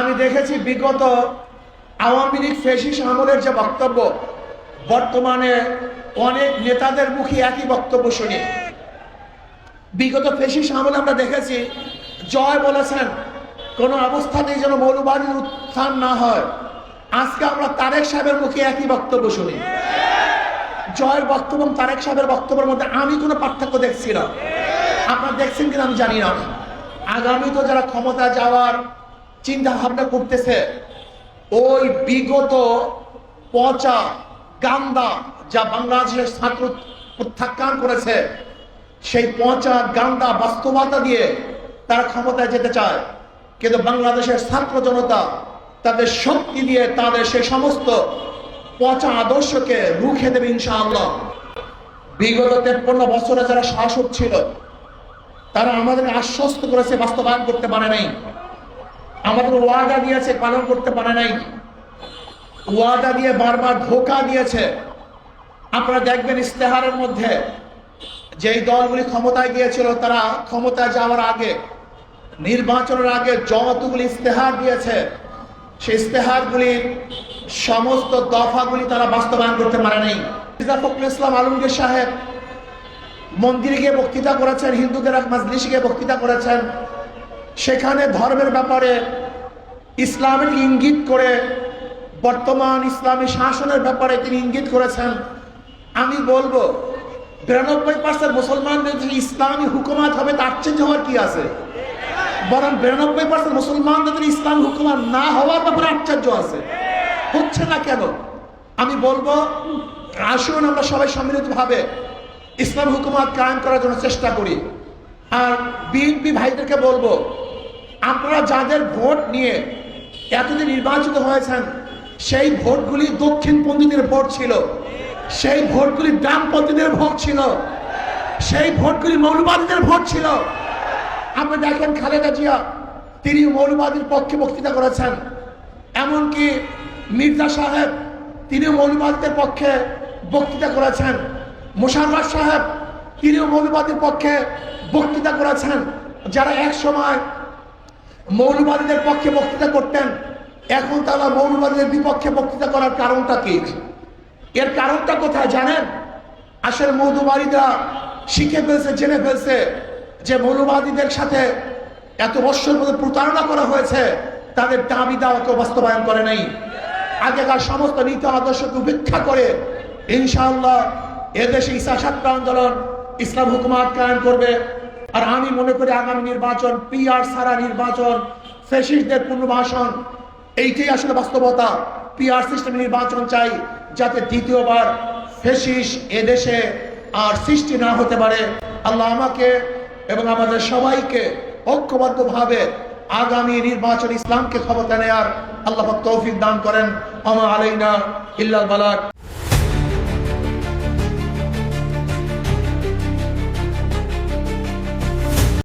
আমি দেখেছি বিগত আওয়ামী লীগ ফেসিস আমলের যে বক্তব্য, বর্তমানে অনেক নেতাদের মুখে একই বক্তব্য শুনি। বিগত ফেসিস আমলে আমরা দেখেছি, জয় বলেছেন, কোনো অবস্থাতেই যেন মৌলবাদীর উত্থান না হয়। আজকে আমরা তারেক সাহেবের মুখে একই বক্তব্য শুনি। জয়ের বক্তব্য এবং তারেক সাহেবের বক্তব্যের মধ্যে আমি কোনো পার্থক্য দেখছি না। আপনারা দেখছেন কিনা আমি জানি না। আগামী তো যারা ক্ষমতা যাওয়ার চিন্তা ভাবনা করতেছে। ওই বিগত পচা গান্দা যা বাংলাদেশের ছাত্র প্রত্যাখ্যান করেছে, সেই পচা গান্দা বাস্তবতা দিয়ে তারা ক্ষমতায় যেতে চায়। কিন্তু বাংলাদেশের ছাত্র জনতা তাদের শক্তি দিয়ে তাদের সেই সমস্ত পচা আদর্শকে রুখে দেবে ইনশাআল্লাহ। বিগত তেপ্পন্ন বছরে যারা শাসক ছিল, তারা আমাদের আশ্বস্ত করেছে বাস্তবায়ন করতে পারে নাই। আমাদের ওয়াদা দিয়েছে, পালন করতে পারে নাই। ওয়াদা দিয়ে বারবার ধোকা দিয়েছে। আপনারা দেখবেন ইস্তেহারের মধ্যে যেই দলগুলি ক্ষমতায় গিয়েছিল, তারা ক্ষমতায় যাওয়ার আগে, নির্বাচনের আগে যতগুলি ইস্তেহার দিয়েছে, সেই ইস্তেহারগুলির সমস্ত দফাগুলি তারা বাস্তবায়ন করতে পারে নাই। ফখরুল ইসলাম আলমগীর সাহেব মন্দিরে গিয়ে বক্তৃতা করেছেন, হিন্দুদের মাজলিসে গিয়ে বক্তৃতা করেছেন। সেখানে ধর্মের ব্যাপারে ইসলামের ইঙ্গিত করে, বর্তমান ইসলামী শাসনের ব্যাপারে তিনি ইঙ্গিত করেছেন। আমি বলব, বিরানব্বই পার্সেন্ট মুসলমানদের যে ইসলামী হুকুমাত হবে, তার চেঞ্জ হওয়ার কি আছে? বরং বিরানব্বই পার্সেন্ট মুসলমানদের ইসলাম হুকুমাত না হওয়ার ব্যাপারে আশ্চর্য আছে। হচ্ছে না কেন? আমি বলব আসুন আমরা সবাই সম্মিলিতভাবে ইসলাম হুকুমাত কায়েম করার জন্য চেষ্টা করি। আর বিএনপি ভাইদেরকে বলব, আপনারা যাদের ভোট নিয়ে এতদিন নির্বাচিত হয়েছেন, সেই ভোটগুলি দক্ষিণপন্থীদের ভোট ছিল, সেই ভোটগুলি ডানপন্থীদের ভোট ছিল, সেই ভোটগুলি মৌলবাদীদের ভোট ছিল। আপনি দেখেন খালেদা জিয়া তিনি মৌলবাদীর পক্ষে বক্তৃতা করেছেন। এমনকি মির্জা সাহেব তিনি মৌলবাদীদের পক্ষে বক্তৃতা করেছেন। মোশাররফ সাহেব, তিনিও মৌলবাদীর পক্ষে বক্তৃতা করেছেন, যারা এক সময় মৌলবাদীদের পক্ষে বক্তৃতা করতেন, এখন তারা মৌলবাদীদের বিপক্ষে বক্তৃতা করার কারণটা কি? এর কারণটা কোথায় জানেন? আসলে মৌলবাদীরা শিখে ফেলছে, জেনে ফেলছে যে মৌলবাদীদের সাথে এত বৎসর মধ্যে প্রতারণা করা হয়েছে, তাদের দাবি দাওয়াকে বাস্তবায়ন করে নাই। আগেকার সমস্ত নীতি আদর্শকে উপেক্ষা করে, ইনশাআল্লাহ, এদেশে ইসা সাতটা আন্দোলন, ইসলাম হুকুমাত কায়েম করবে। আর আমি মনে করি আগামী নির্বাচন পিআর সারা নির্বাচন ফেসিস্টদের পুনর্বাসন, এইটাই আসলে বাস্তবতা। পিআর সিস্টেম নির্বাচন চাই যাতে দ্বিতীয়বার ফেসিস এদেশে আর সৃষ্টি না হতে পারে। আল্লাহ আমাকে এবং আমাদের সবাইকে ঐক্যবদ্ধভাবে আগামী নির্বাচন ইসলামকে ক্ষমতা নেয়ার আল্লাহ তৌফিক দান করেন। আমা আলাইনা ইল্লাল বালাক।